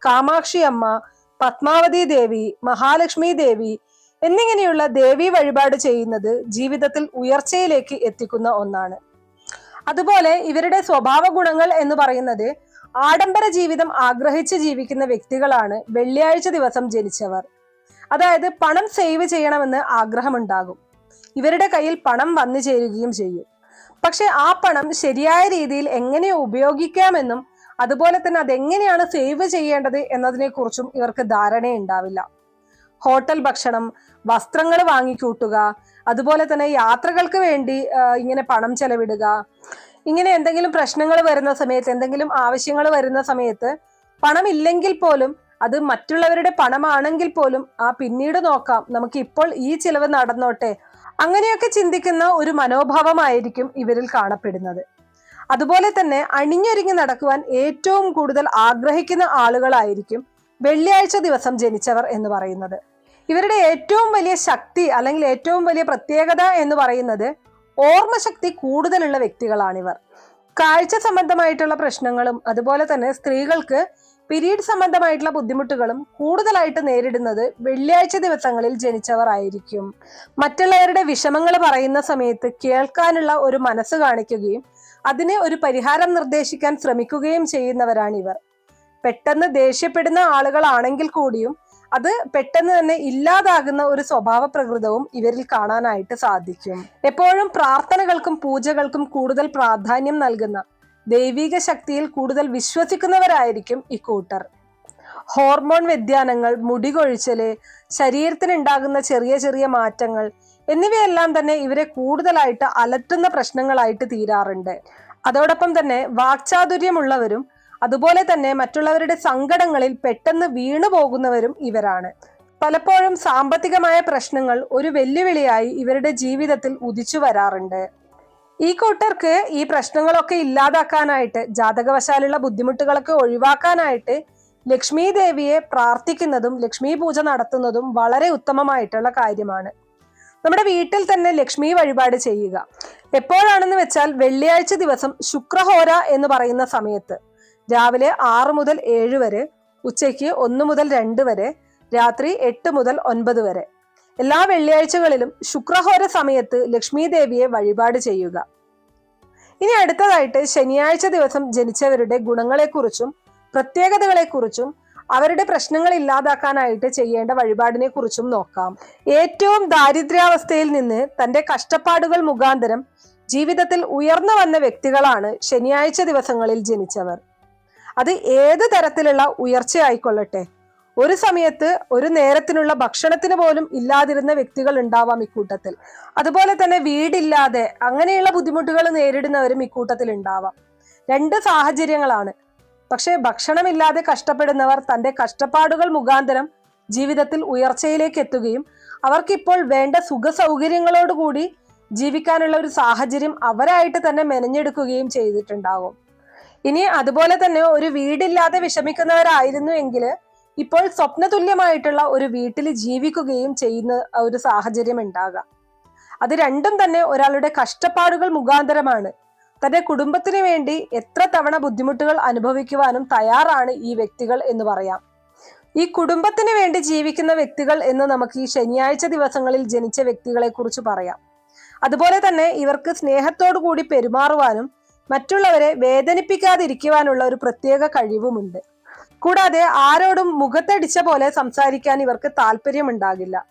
കാമാക്ഷി അമ്മ പത്മാവതി ദേവി മഹാലക്ഷ്മി ദേവി എന്നിങ്ങനെയുള്ള ദേവി വഴിപാട് ചെയ്യുന്നത് ജീവിതത്തിൽ ഉയർച്ചയിലേക്ക് എത്തിക്കുന്ന ഒന്നാണ്. അതുപോലെ ഇവരുടെ സ്വഭാവ ഗുണങ്ങൾ എന്ന് പറയുന്നത് ആഡംബര ജീവിതം ആഗ്രഹിച്ച് ജീവിക്കുന്ന വ്യക്തികളാണ് വെള്ളിയാഴ്ച ദിവസം ജനിച്ചവർ. അതായത് പണം സേവ് ചെയ്യണമെന്ന് ആഗ്രഹമുണ്ടാകും. ഇവരുടെ കയ്യിൽ പണം വന്നു ചേരുകയും ചെയ്യും. പക്ഷെ ആ പണം ശരിയായ രീതിയിൽ എങ്ങനെ ഉപയോഗിക്കാമെന്നും അതുപോലെ തന്നെ അതെങ്ങനെയാണ് സേവ് ചെയ്യേണ്ടത് എന്നതിനെ കുറിച്ചും ഇവർക്ക് ധാരണയുണ്ടാവില്ല. ഹോട്ടൽ ഭക്ഷണം വസ്ത്രങ്ങൾ വാങ്ങിക്കൂട്ടുക അതുപോലെ തന്നെ യാത്രകൾക്ക് വേണ്ടി ഇങ്ങനെ പണം ചെലവിടുക ഇങ്ങനെ എന്തെങ്കിലും പ്രശ്നങ്ങൾ വരുന്ന സമയത്ത് എന്തെങ്കിലും ആവശ്യങ്ങൾ വരുന്ന സമയത്ത് പണമില്ലെങ്കിൽ പോലും അത് മറ്റുള്ളവരുടെ പണമാണെങ്കിൽ പോലും ആ പിന്നീട് നോക്കാം. നമുക്ക് ഇപ്പോൾ ഈ ചിലവ് നടന്നോട്ടെ? അങ്ങനെയൊക്കെ ചിന്തിക്കുന്ന ഒരു മനോഭാവമായിരിക്കും ഇവരിൽ കാണപ്പെടുന്നത്. അതുപോലെ തന്നെ അണിഞ്ഞൊരുങ്ങി നടക്കുവാൻ ഏറ്റവും കൂടുതൽ ആഗ്രഹിക്കുന്ന ആളുകളായിരിക്കും വെള്ളിയാഴ്ച ദിവസം ജനിച്ചവർ എന്ന് പറയുന്നത്. ഇവരുടെ ഏറ്റവും വലിയ ശക്തി അല്ലെങ്കിൽ ഏറ്റവും വലിയ പ്രത്യേകത എന്ന് പറയുന്നത് ഓർമ്മശക്തി കൂടുതലുള്ള വ്യക്തികളാണിവർ. കാഴ്ച സംബന്ധമായിട്ടുള്ള പ്രശ്നങ്ങളും അതുപോലെ തന്നെ സ്ത്രീകൾക്ക് പിരീഡ് സംബന്ധമായിട്ടുള്ള ബുദ്ധിമുട്ടുകളും കൂടുതലായിട്ട് നേരിടുന്നത് വെള്ളിയാഴ്ച ദിവസങ്ങളിൽ ജനിച്ചവർ ആയിരിക്കും. മറ്റുള്ളവരുടെ വിഷമങ്ങൾ പറയുന്ന സമയത്ത് കേൾക്കാനുള്ള ഒരു മനസ്സ് കാണിക്കുകയും അതിന് ഒരു പരിഹാരം നിർദ്ദേശിക്കാൻ ശ്രമിക്കുകയും ചെയ്യുന്നവരാണ് ഇവർ. പെട്ടെന്ന് ദേഷ്യപ്പെടുന്ന ആളുകളാണെങ്കിൽ കൂടിയും അത് പെട്ടെന്ന് തന്നെ ഇല്ലാതാകുന്ന ഒരു സ്വഭാവ പ്രകൃതവും ഇവരിൽ കാണാനായിട്ട് സാധിക്കും. എപ്പോഴും പ്രാർത്ഥനകൾക്കും പൂജകൾക്കും കൂടുതൽ പ്രാധാന്യം നൽകുന്ന ദൈവിക ശക്തിയിൽ കൂടുതൽ വിശ്വസിക്കുന്നവരായിരിക്കും ഇക്കൂട്ടർ ഹോർമോൺ വ്യതിയാനങ്ങൾ മുടികൊഴിച്ചൽ ശരീരത്തിനുണ്ടാകുന്ന ചെറിയ ചെറിയ മാറ്റങ്ങൾ എന്നിവയെല്ലാം തന്നെ ഇവരെ കൂടുതലായിട്ട് അലട്ടുന്ന പ്രശ്നങ്ങളായിട്ട് തീരാറുണ്ട്. അതോടൊപ്പം തന്നെ വാക്ചാതുര്യമുള്ളവരും അതുപോലെ തന്നെ മറ്റുള്ളവരുടെ സങ്കടങ്ങളിൽ പെട്ടെന്ന് വീണു പോകുന്നവരും ഇവരാണ്. പലപ്പോഴും സാമ്പത്തികമായ പ്രശ്നങ്ങൾ ഒരു വെല്ലുവിളിയായി ഇവരുടെ ജീവിതത്തിൽ ഉദിച്ചു വരാറുണ്ട്. ഈ കൂട്ടർക്ക് ഈ പ്രശ്നങ്ങളൊക്കെ ഇല്ലാതാക്കാനായിട്ട് ജാതകവശാലുള്ള ബുദ്ധിമുട്ടുകളൊക്കെ ഒഴിവാക്കാനായിട്ട് ലക്ഷ്മി ദേവിയെ പ്രാർത്ഥിക്കുന്നതും ലക്ഷ്മി പൂജ നടത്തുന്നതും വളരെ ഉത്തമമായിട്ടുള്ള കാര്യമാണ്. നമ്മുടെ വീട്ടിൽ തന്നെ ലക്ഷ്മി വഴിപാട് ചെയ്യുക. എപ്പോഴാണെന്ന് വെച്ചാൽ വെള്ളിയാഴ്ച ദിവസം ശുക്രഹോര എന്ന് പറയുന്ന സമയത്ത്. രാവിലെ ആറ് മുതൽ ഏഴ് വരെ ഉച്ചയ്ക്ക് ഒന്ന് മുതൽ രണ്ട് വരെ രാത്രി എട്ട് മുതൽ ഒൻപത് വരെ. എല്ലാ വെള്ളിയാഴ്ചകളിലും ശുക്രഹോര സമയത്ത് ലക്ഷ്മി ദേവിയെ വഴിപാട് ചെയ്യുക. ഇനി അടുത്തതായിട്ട് ശനിയാഴ്ച ദിവസം ജനിച്ചവരുടെ ഗുണങ്ങളെക്കുറിച്ചും പ്രത്യേകതകളെക്കുറിച്ചും അവരുടെ പ്രശ്നങ്ങൾ ഇല്ലാതാക്കാനായിട്ട് ചെയ്യേണ്ട വഴിപാടിനെ കുറിച്ചും നോക്കാം. ഏറ്റവും ദാരിദ്ര്യാവസ്ഥയിൽ നിന്ന് തന്റെ കഷ്ടപ്പാടുകൾ മുഖാന്തരം ജീവിതത്തിൽ ഉയർന്നു വന്ന വ്യക്തികളാണ് ശനിയാഴ്ച ദിവസങ്ങളിൽ ജനിച്ചവർ. അത് ഏത് തരത്തിലുള്ള ഉയർച്ച ആയിക്കൊള്ളട്ടെ? ഒരു സമയത്ത് ഒരു നേരത്തിനുള്ള ഭക്ഷണത്തിന് പോലും ഇല്ലാതിരുന്ന വ്യക്തികൾ ഉണ്ടാവാം ഇക്കൂട്ടത്തിൽ. അതുപോലെ തന്നെ വീടില്ലാതെ അങ്ങനെയുള്ള ബുദ്ധിമുട്ടുകൾ നേരിടുന്നവരും ഇക്കൂട്ടത്തിൽ ഉണ്ടാവാം. രണ്ട് സാഹചര്യങ്ങളാണ്. പക്ഷേ ഭക്ഷണമില്ലാതെ കഷ്ടപ്പെടുന്നവർ തന്റെ കഷ്ടപ്പാടുകൾ മുഖാന്തരം ജീവിതത്തിൽ ഉയർച്ചയിലേക്ക് എത്തുകയും അവർക്കിപ്പോൾ വേണ്ട സുഖ സൗകര്യങ്ങളോടുകൂടി ജീവിക്കാനുള്ള ഒരു സാഹചര്യം അവരായിട്ട് തന്നെ മെനഞ്ഞെടുക്കുകയും ചെയ്തിട്ടുണ്ടാകും. ഇനി അതുപോലെ തന്നെ ഒരു വീടില്ലാതെ വിഷമിക്കുന്നവരായിരുന്നു എങ്കിൽ ഇപ്പോൾ സ്വപ്നതുല്യമായിട്ടുള്ള ഒരു വീട്ടിൽ ജീവിക്കുകയും ചെയ്യുന്ന ഒരു സാഹചര്യം ഉണ്ടാകാം. അത് രണ്ടും തന്നെ ഒരാളുടെ കഷ്ടപ്പാടുകൾ മുഖാന്തരമാണ്. തന്റെ കുടുംബത്തിന് വേണ്ടി എത്ര തവണ ബുദ്ധിമുട്ടുകൾ അനുഭവിക്കുവാനും തയ്യാറാണ് ഈ വ്യക്തികൾ എന്ന് പറയാം. ഈ കുടുംബത്തിന് വേണ്ടി ജീവിക്കുന്ന വ്യക്തികൾ എന്ന് നമുക്ക് ഈ ശനിയാഴ്ച ദിവസങ്ങളിൽ ജനിച്ച വ്യക്തികളെ കുറിച്ച് പറയാം. അതുപോലെ തന്നെ ഇവർക്ക് സ്നേഹത്തോടു കൂടി പെരുമാറുവാനും മറ്റുള്ളവരെ വേദനിപ്പിക്കാതിരിക്കുവാനുള്ള ഒരു പ്രത്യേക കഴിവുമുണ്ട്. കൂടാതെ ആരോടും മുഖത്തടിച്ച പോലെ സംസാരിക്കാൻ ഇവർക്ക് താല്പര്യമുണ്ടാകില്ല.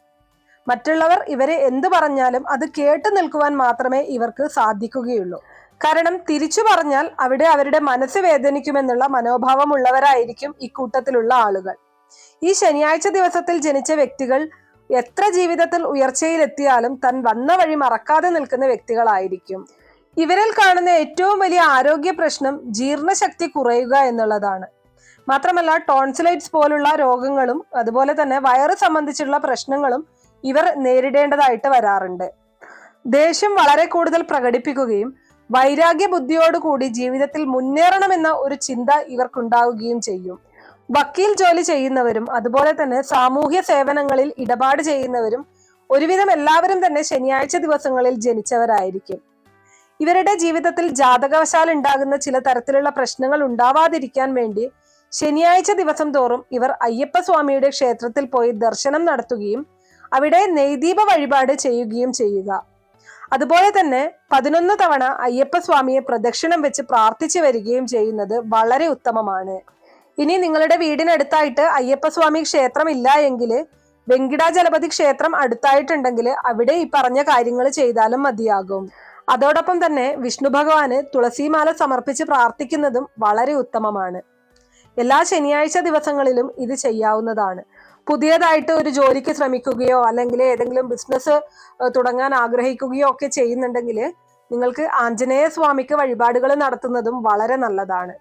മറ്റുള്ളവർ ഇവരെ എന്തു പറഞ്ഞാലും അത് കേട്ടു നിൽക്കുവാൻ മാത്രമേ ഇവർക്ക് സാധിക്കുകയുള്ളൂ. കാരണം തിരിച്ചു പറഞ്ഞാൽ അവിടെ അവരുടെ മനസ്സ് വേദനിക്കുമെന്നുള്ള മനോഭാവമുള്ളവരായിരിക്കും ഇക്കൂട്ടത്തിലുള്ള ആളുകൾ. ഈ ശനിയാഴ്ച ദിവസത്തിൽ ജനിച്ച വ്യക്തികൾ എത്ര ജീവിതത്തിൽ ഉയർച്ചയിലെത്തിയാലും തൻ വന്ന വഴി മറക്കാതെ നിൽക്കുന്ന വ്യക്തികളായിരിക്കും. ഇവരിൽ കാണുന്ന ഏറ്റവും വലിയ ആരോഗ്യ പ്രശ്നം ജീർണശക്തി കുറയുക എന്നുള്ളതാണ്. മാത്രമല്ല ടോൺസിലൈറ്റ്സ് പോലുള്ള രോഗങ്ങളും അതുപോലെ തന്നെ വയറ് സംബന്ധിച്ചുള്ള പ്രശ്നങ്ങളും ഇവർ നേരിടേണ്ടതായിട്ട് വരാറുണ്ട്. ദേഷ്യം വളരെ കൂടുതൽ പ്രകടിപ്പിക്കുകയും വൈരാഗ്യ ബുദ്ധിയോടുകൂടി ജീവിതത്തിൽ മുന്നേറണമെന്ന ഒരു ചിന്ത ഇവർക്കുണ്ടാവുകയും ചെയ്യും. വക്കീൽ ജോലി ചെയ്യുന്നവരും അതുപോലെ തന്നെ സാമൂഹ്യ സേവനങ്ങളിൽ ഇടപാട് ചെയ്യുന്നവരും ഒരുവിധം എല്ലാവരും തന്നെ ശനിയാഴ്ച ദിവസങ്ങളിൽ ജനിച്ചവരായിരിക്കും. ഇവരുടെ ജീവിതത്തിൽ ജാതകവശാൽ ഉണ്ടാകുന്ന ചില തരത്തിലുള്ള പ്രശ്നങ്ങൾ ഉണ്ടാവാതിരിക്കാൻ വേണ്ടി ശനിയാഴ്ച ദിവസം തോറും ഇവർ അയ്യപ്പ സ്വാമിയുടെ ക്ഷേത്രത്തിൽ പോയി ദർശനം നടത്തുകയും അവിടെ നെയ്ദീപ വഴിപാട് ചെയ്യുകയും ചെയ്യുക. അതുപോലെ തന്നെ പതിനൊന്ന് തവണ അയ്യപ്പ സ്വാമിയെ പ്രദക്ഷിണം വെച്ച് പ്രാർത്ഥിച്ചു വരികയും ചെയ്യുന്നത് വളരെ ഉത്തമമാണ്. ഇനി നിങ്ങളുടെ വീടിനടുത്തായിട്ട് അയ്യപ്പ സ്വാമി ക്ഷേത്രം ഇല്ല എങ്കിൽ വെങ്കിടാചലപതി ക്ഷേത്രം അടുത്തായിട്ടുണ്ടെങ്കിൽ അവിടെ ഈ പറഞ്ഞ കാര്യങ്ങൾ ചെയ്താലും മതിയാകും. അതോടൊപ്പം തന്നെ വിഷ്ണു ഭഗവാന് തുളസിമാല സമർപ്പിച്ച് പ്രാർത്ഥിക്കുന്നതും വളരെ ഉത്തമമാണ്. എല്ലാ ശനിയാഴ്ച ദിവസങ്ങളിലും ഇത് ചെയ്യാവുന്നതാണ്. പുതിയതായിട്ട് ഒരു ജോലിക്ക് ശ്രമിക്കുകയോ അല്ലെങ്കിൽ ഏതെങ്കിലും ബിസിനസ് തുടങ്ങാൻ ആഗ്രഹിക്കുകയോ ഒക്കെ ചെയ്യുന്നുണ്ടെങ്കിൽ നിങ്ങൾക്ക് ആഞ്ജനേയ സ്വാമിക്ക് വഴിപാടുകൾ നടത്തുന്നതും വളരെ നല്ലതാണ്.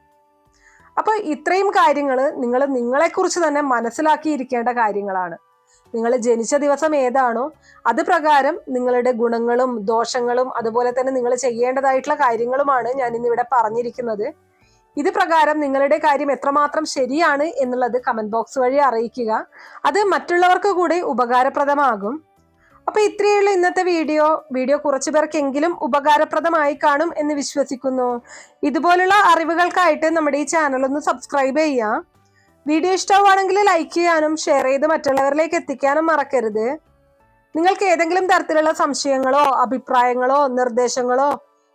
അപ്പോൾ ഇത്രയും കാര്യങ്ങൾ നിങ്ങൾ നിങ്ങളെക്കുറിച്ച് തന്നെ മനസ്സിലാക്കിയിരിക്കേണ്ട കാര്യങ്ങളാണ്. നിങ്ങൾ ജനിച്ച ദിവസം ഏതാണോ അത് പ്രകാരം നിങ്ങളുടെ ഗുണങ്ങളും ദോഷങ്ങളും അതുപോലെ തന്നെ നിങ്ങൾ ചെയ്യേണ്ടതായിട്ടുള്ള കാര്യങ്ങളുമാണ് ഞാൻ ഇന്നിവിടെ പറഞ്ഞിരിക്കുന്നത്. ഇത് പ്രകാരം നിങ്ങളുടെ കാര്യം എത്രമാത്രം ശരിയാണ് എന്നുള്ളത് കമന്റ് ബോക്സ് വഴി അറിയിക്കുക. അത് മറ്റുള്ളവർക്ക് കൂടി ഉപകാരപ്രദമാകും. അപ്പൊ ഇത്രയുള്ള ഇന്നത്തെ വീഡിയോ. വീഡിയോ കുറച്ചു പേർക്കെങ്കിലും ഉപകാരപ്രദമായി കാണും എന്ന് വിശ്വസിക്കുന്നു. ഇതുപോലുള്ള അറിവുകൾക്കായിട്ട് നമ്മുടെ ഈ ചാനൽ ഒന്ന് സബ്സ്ക്രൈബ് ചെയ്യാം വീഡിയോ ഇഷ്ടമാണെങ്കിൽ ലൈക്ക് ചെയ്യാനും ഷെയർ ചെയ്ത് മറ്റുള്ളവരിലേക്ക് എത്തിക്കാനും മറക്കരുത്. നിങ്ങൾക്ക് ഏതെങ്കിലും തരത്തിലുള്ള സംശയങ്ങളോ അഭിപ്രായങ്ങളോ നിർദ്ദേശങ്ങളോ